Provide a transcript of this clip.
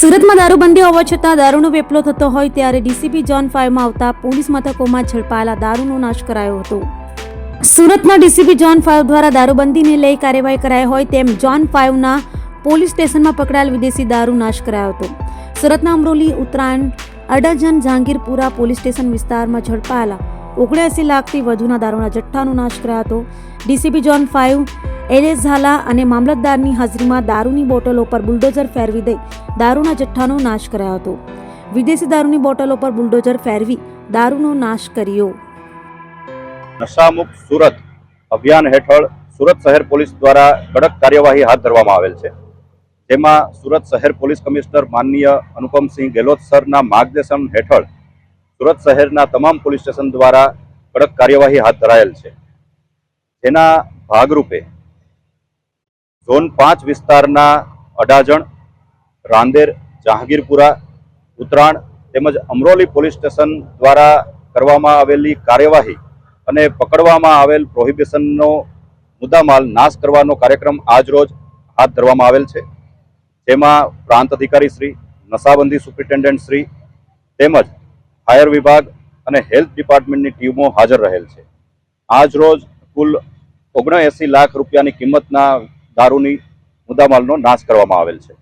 સુરતમાં દારૂબંધી હોવા છતાં દારૂનો વેપલો થતો હોય ત્યારે ડીસીપી જોન ફાઇવમાં આવતા પોલીસ મથકોમાં ઝડપાયેલા દારૂનો નાશ કરાયો હતો. સુરતના ડીસીપી જોન ફાઇવ દ્વારા દારૂબંધીને લઈ કાર્યવાહી કરાઈ હોય તેમ જોન ફાઇવના પોલીસ સ્ટેશનમાં પકડાયેલ વિદેશી દારૂ નાશ કરાયો હતો. સુરતના અમરોલી, ઉત્તરાયણ અડાજન જહાંગીરપુરા પોલીસ સ્ટેશન વિસ્તારમાં ઝડપાયેલા ઓગણ્યાસી લાખથી વધુના દારૂના જથ્થાનો નાશ કરાયો હતો. DCP zone five L S Zala અને મામલતદારની હાજરીમાં દારૂની બોટલો પર બુલડોઝર ફેરવી દઈ દારૂના જથ્થાનો નાશ કરાયો હતો. વિદેશી દારૂની બોટલો પર બુલડોઝર ફેરવી દારૂનો નાશ કર્યો. નશામુક્ત સુરત અભિયાન હેઠળ સુરત શહેર પોલીસ દ્વારા કડક કાર્યવાહી હાથ ધરવામાં આવેલ છે. જેમાં સુરત શહેર પોલીસ કમિશનર માનનીય અનુપમસિંહ ગેહલોત સરના માર્ગદર્શન હેઠળ સુરત શહેરના તમામ પોલીસ સ્ટેશન દ્વારા કડક કાર્યવાહી હાથ ધરાયેલ છે. જેના ભાગરૂપે ઝોન પાંચ વિસ્તારના અડાજણ, રાંદેર, જહાંગીરપુરા, ઉત્તરાયણ તેમજ અમરોલી પોલીસ સ્ટેશન દ્વારા કરવામાં આવેલી કાર્યવાહી અને પકડવામાં આવેલ પ્રોહિબિશનનો મુદ્દામાલ નાશ કરવાનો કાર્યક્રમ આજ રોજ હાથ ધરવામાં આવેલ છે. જેમાં પ્રાંત અધિકારી શ્રી, નશાબંધી સુપ્રિન્ટેન્ડન્ટ શ્રી તેમજ ફાયર વિભાગ અને હેલ્થ ડિપાર્ટમેન્ટની ટીમો હાજર રહેલ છે. આજ રોજ કુલ ઓગણએંસી લાખ રૂપિયાની કિંમતના દારૂની મુદ્દામાલનો નાશ કરવામાં આવેલ છે.